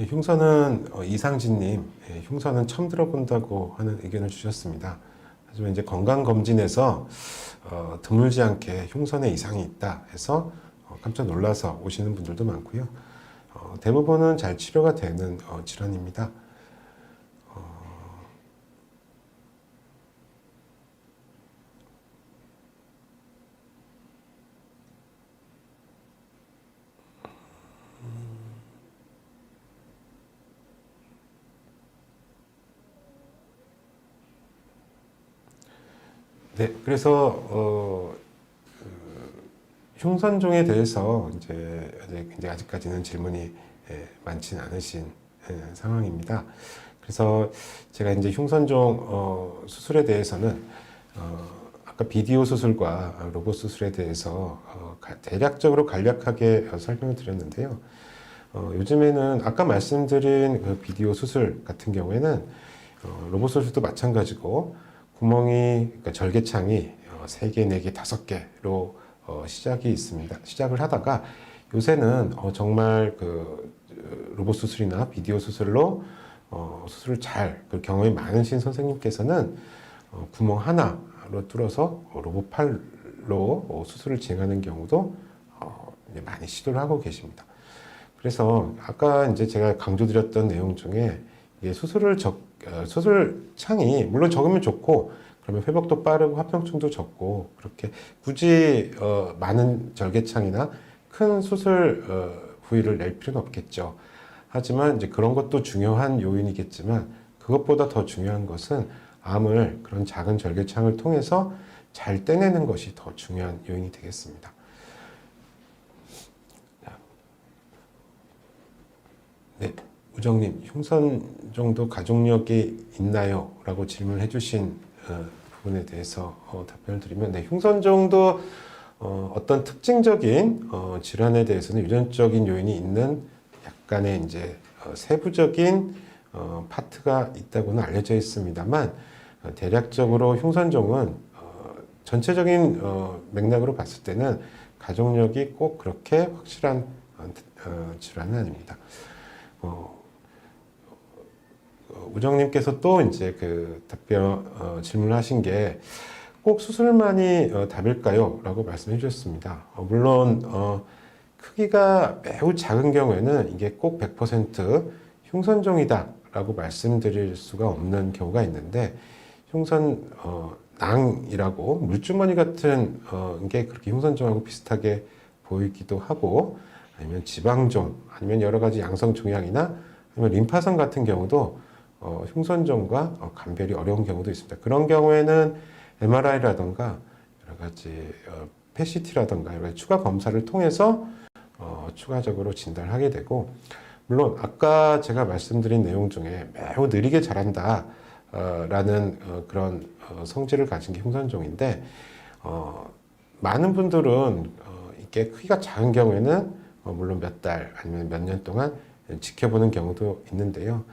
예, 흉선은 어, 이상진님, 예, 흉선은 처음 들어본다고 하는 의견을 주셨습니다. 하지만 이제 건강 검진에서 어, 드물지 않게 흉선에 이상이 있다 해서 어, 깜짝 놀라서 오시는 분들도 많고요. 어, 대부분은 잘 치료가 되는 어, 질환입니다. 네, 그래서 어, 그, 흉선종에 대해서 이제 이제 아직까지는 질문이 예, 많지는 않으신 예, 상황입니다. 그래서 제가 이제 흉선종 어, 수술에 대해서는 어, 아까 비디오 수술과 로봇 수술에 대해서 어, 가- 대략적으로 간략하게 어, 설명을 드렸는데요. 어, 요즘에는 아까 말씀드린 그 비디오 수술 같은 경우에는 어, 로봇 수술도 마찬가지고 구멍이 그러니까 절개창이 어, 3개, 4개, 5개로 어, 시작이 있습니다. 시작을 하다가 요새는 어, 정말 그 어, 로봇 수술이나 비디오 수술로 어, 수술을 잘, 그 경험이 많으신 선생님께서는 어, 구멍 하나로 뚫어서 어, 로봇 팔로 어, 수술을 진행하는 경우도 어, 많이 시도를 하고 계십니다. 그래서 아까 이제 제가 강조드렸던 내용 중에 수술을 적, 어, 수술 창이 물론 적으면 좋고 그러면 회복도 빠르고 합병증도 적고 그렇게 굳이 어, 많은 절개창이나 큰 수술 어, 부위를 낼 필요는 없겠죠. 하지만 이제 그런 것도 중요한 요인이겠지만 그것보다 더 중요한 것은 암을 그런 작은 절개창을 통해서 잘 떼내는 것이 더 중요한 요인이 되겠습니다. 네, 우정님, 흉선 정도 가족력이 있나요? 라고 질문을 해주신 어, 부분에 대해서 어, 답변을 드리면, 네, 흉선 정도 어, 어떤 특징적인 어, 질환에 대해서는 유전적인 요인이 있는 약간의 이제 어, 세부적인 어, 파트가 있다고는 알려져 있습니다만 어, 대략적으로 흉선종은 어, 전체적인 어, 맥락으로 봤을 때는 가족력이 꼭 그렇게 확실한 질환은 아닙니다. 어, 어, 우정님께서 또 이제 그 답변 어, 질문하신 게 꼭 수술만이 어, 답일까요? 라고 말씀해 주셨습니다. 어, 물론 어, 크기가 매우 작은 경우에는 이게 꼭 100% 흉선종이다 라고 말씀드릴 수가 없는 경우가 있는데 흉선 어, 낭이라고 물주머니 같은 어, 게 그렇게 흉선종하고 비슷하게 보이기도 하고 아니면 지방종 아니면 여러 가지 양성 종양이나 아니면 림파선 같은 경우도 어, 흉선종과 어, 감별이 어려운 경우도 있습니다. 그런 경우에는 MRI라던가 여러 가지 어, PET-CT라던가 여러 가지 추가 검사를 통해서 어, 추가적으로 진단을 하게 되고 물론 아까 제가 말씀드린 내용 중에 매우 느리게 자란다 어, 라는 어, 그런 어, 성질을 가진 게 흉선종인데 어, 많은 분들은 어, 이게 크기가 작은 경우에는 어, 물론 몇 달 아니면 몇 년 동안 지켜보는 경우도 있는데요.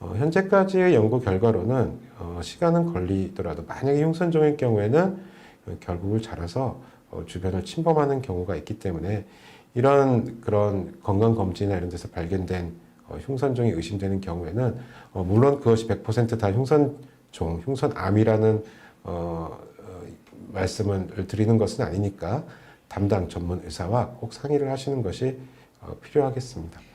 어, 현재까지의 연구 결과로는 어, 시간은 걸리더라도 만약에 흉선종일 경우에는 어, 결국을 자라서 어, 주변을 침범하는 경우가 있기 때문에 이런 그런 건강 검진이나 이런 데서 발견된 어, 흉선종이 의심되는 경우에는 어, 물론 그것이 100%다 흉선종, 흉선암이라는 어, 어, 말씀을 드리는 것은 아니니까 담당 전문 의사와 꼭 상의를 하시는 것이 어, 필요하겠습니다.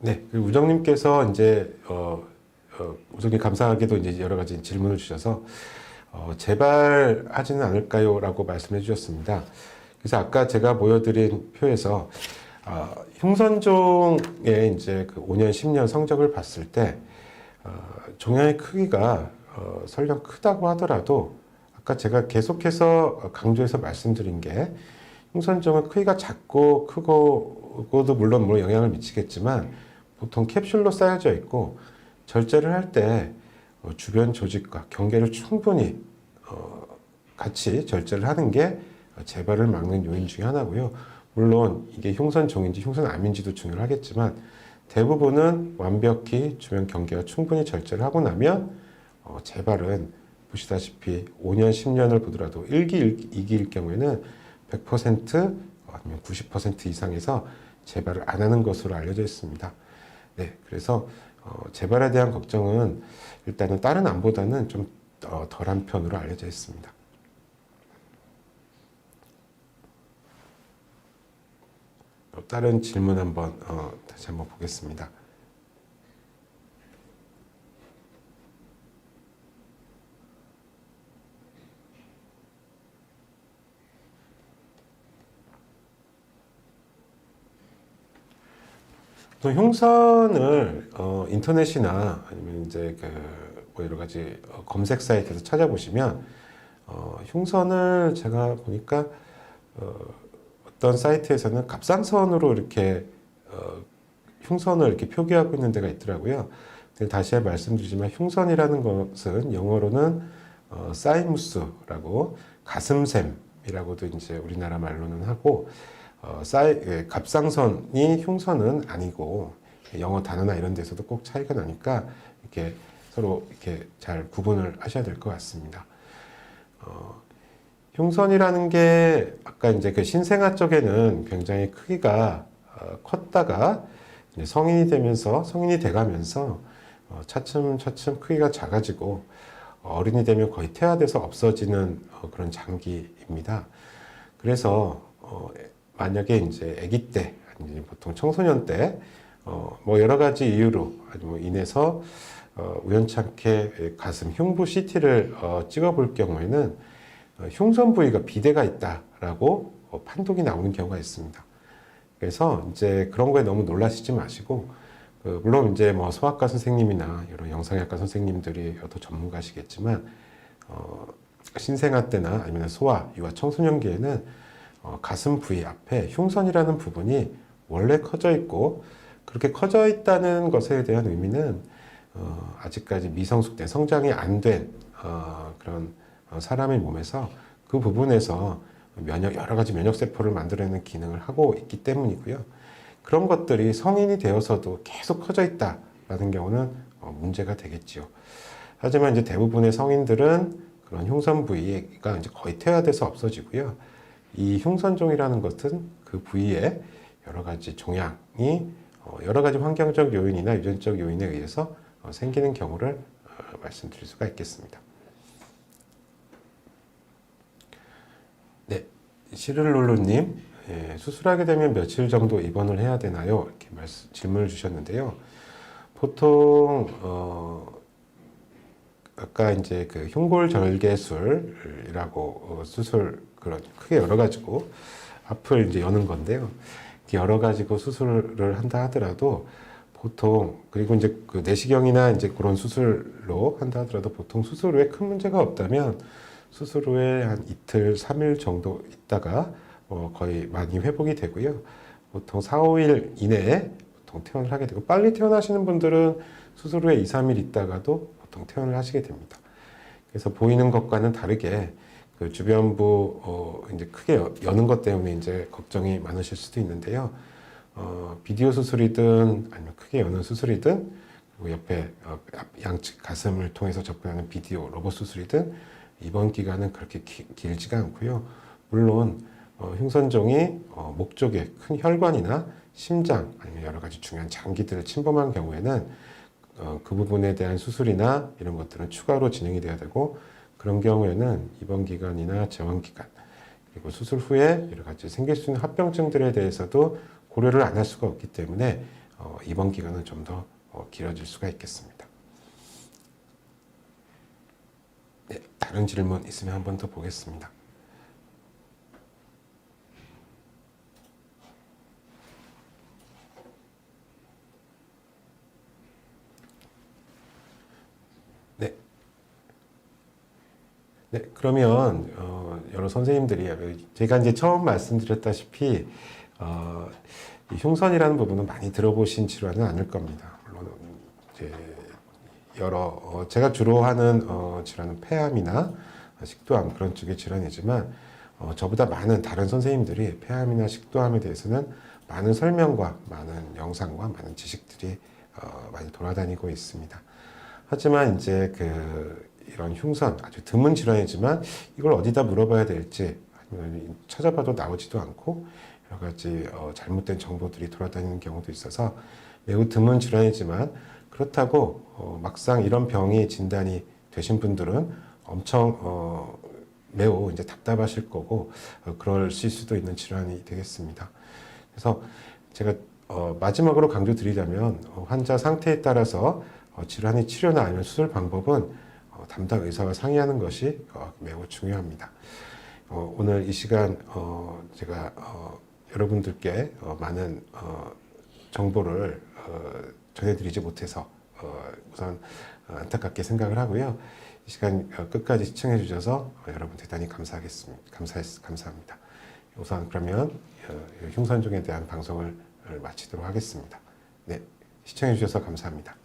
네, 우정님께서 이제 어, 어, 우정님 감사하게도 이제 여러 가지 질문을 주셔서 어, 제발 하지는 않을까요?라고 말씀해 주셨습니다. 그래서 아까 제가 보여드린 표에서 어, 흉선종의 이제 그 5년, 10년 성적을 봤을 때 어, 종양의 크기가 어, 설령 크다고 하더라도 아까 제가 계속해서 강조해서 말씀드린 게 흉선종은 크기가 작고 크고도 물론 뭐 영향을 미치겠지만 보통 캡슐로 쌓여져 있고 절제를 할때 어, 주변 조직과 경계를 충분히 어, 같이 절제를 하는 게 어, 재발을 막는 요인 중에 하나고요. 물론 이게 흉선종인지 흉선암인지도 중요하겠지만 대부분은 완벽히 주변 경계가 충분히 절제를 하고 나면 어, 재발은 보시다시피 5년, 10년을 보더라도 1기, 2기일 경우에는 100% 아니면 90% 이상에서 재발을 안 하는 것으로 알려져 있습니다. 네, 그래서 어, 재발에 대한 걱정은 일단은 다른 암보다는 좀 어, 덜한 편으로 알려져 있습니다. 또 다른 질문 한번 어, 다시 한번 보겠습니다. 또 흉선을 어, 인터넷이나 아니면 이제 그뭐 여러 가지 어, 검색 사이트에서 찾아보시면 어, 흉선을 제가 보니까 어, 어떤 사이트에서는 갑상선으로 이렇게 어, 흉선을 이렇게 표기하고 있는 데가 있더라고요. 근데 다시 말씀드리지만 흉선이라는 것은 영어로는 어, 사이무스라고 가슴샘이라고도 이제 우리나라 말로는 하고 어, 사이, 예, 갑상선이 흉선은 아니고 영어 단어나 이런 데서도 꼭 차이가 나니까 이렇게 서로 이렇게 잘 구분을 하셔야 될 것 같습니다. 어, 흉선이라는 게 아까 이제 그 신생아 쪽에는 굉장히 크기가 어, 컸다가 성인이 되면서 성인이 돼가면서 어, 차츰 차츰 크기가 작아지고 어른이 되면 거의 퇴화돼서 없어지는 어, 그런 장기입니다. 그래서 어, 만약에 이제 아기 때 아니면 보통 청소년 때 어, 뭐 여러 가지 이유로 아니면 인해서 어, 우연찮게 가슴 흉부 CT를 어, 찍어볼 경우에는 어, 흉선 부위가 비대가 있다라고 어, 판독이 나오는 경우가 있습니다. 그래서 이제 그런 거에 너무 놀라시지 마시고 그 물론 이제 뭐 소아과 선생님이나 여러 영상의학과 선생님들이 더 전문가시겠지만 어, 신생아 때나 아니면 소아, 유아, 청소년기에는 어, 가슴 부위 앞에 흉선이라는 부분이 원래 커져 있고 그렇게 커져 있다는 것에 대한 의미는 어, 아직까지 미성숙된 성장이 안된 어, 그런 어, 사람의 몸에서 그 부분에서 면역 여러 가지 면역 세포를 만들어내는 기능을 하고 있기 때문이고요. 그런 것들이 성인이 되어서도 계속 커져 있다라는 경우는 어, 문제가 되겠지요. 하지만 이제 대부분의 성인들은 그런 흉선 부위가 이제 거의 퇴화돼서 없어지고요. 이 흉선종이라는 것은 그 부위에 여러 가지 종양이 어, 여러 가지 환경적 요인이나 유전적 요인에 의해서 어, 생기는 경우를 어, 말씀드릴 수가 있겠습니다. 네, 시를롤로님 예, 수술하게 되면 며칠 정도 입원을 해야 되나요? 이렇게 말씀, 질문을 주셨는데요. 보통 어, 아까 이제 그 흉골 절개술이라고 어, 수술 그런 크게 열어 가지고 앞을 이제 여는 건데요. 여러 가지고 수술을 한다 하더라도 보통 그리고 이제 그 내시경이나 이제 그런 수술로 한다 하더라도 보통 수술 후에 큰 문제가 없다면 수술 후에 한 이틀, 3일 정도 있다가 어 거의 많이 회복이 되고요. 보통 4, 5일 이내에 보통 퇴원을 하게 되고 빨리 퇴원하시는 분들은 수술 후에 2, 3일 있다가도 보통 퇴원을 하시게 됩니다. 그래서 보이는 것과는 다르게 그 주변부 어 이제 크게 여, 여는 것 때문에 이제 걱정이 많으실 수도 있는데요. 어 비디오 수술이든 아니면 크게 여는 수술이든 그리고 옆에 어, 양측 가슴을 통해서 접근하는 비디오 로봇 수술이든 이번 기간은 그렇게 기, 길지가 않고요. 물론 어, 흉선종이 어, 목 쪽에 큰 혈관이나 심장 아니면 여러 가지 중요한 장기들을 침범한 경우에는 어, 그 부분에 대한 수술이나 이런 것들은 추가로 진행이 돼야 되고 그런 경우에는 입원 기간이나 재원 기간 그리고 수술 후에 여러 가지 생길 수 있는 합병증들에 대해서도 고려를 안 할 수가 없기 때문에 어, 입원 기간은 좀더 어, 길어질 수가 있겠습니다. 네, 다른 질문 있으면 한 번 더 보겠습니다. 네. 네, 그러면 어, 여러 선생님들이 제가 이제 처음 말씀드렸다시피 어, 이 흉선이라는 부분은 많이 들어보신 질환은 아닐 겁니다. 물론 이제 여러 어, 제가 주로 하는 어, 질환은 폐암이나 식도암 그런 쪽의 질환이지만 어, 저보다 많은 다른 선생님들이 폐암이나 식도암에 대해서는 많은 설명과 많은 영상과 많은 지식들이 어, 많이 돌아다니고 있습니다. 하지만 이제 그 이런 흉선 아주 드문 질환이지만 이걸 어디다 물어봐야 될지 아니면 찾아봐도 나오지도 않고 여러 가지 어, 잘못된 정보들이 돌아다니는 경우도 있어서 매우 드문 질환이지만 그렇다고 어, 막상 이런 병이 진단이 되신 분들은 엄청 어, 매우 이제 답답하실 거고 어, 그럴 수도 있는 질환이 되겠습니다. 그래서 제가 어, 마지막으로 강조드리자면 어, 환자 상태에 따라서 어, 질환의 치료나 아니면 수술 방법은 어, 담당 의사와 상의하는 것이 어, 매우 중요합니다. 어, 오늘 이 시간 어, 제가 어, 여러분들께 어, 많은 어, 정보를 어, 전해드리지 못해서 어, 우선 어, 안타깝게 생각을 하고요. 이 시간 어, 끝까지 시청해 주셔서 어, 여러분 대단히 감사하겠습니다. 감사 감사합니다. 우선 그러면 어, 흉선종에 대한 방송을 마치도록 하겠습니다. 네, 시청해 주셔서 감사합니다.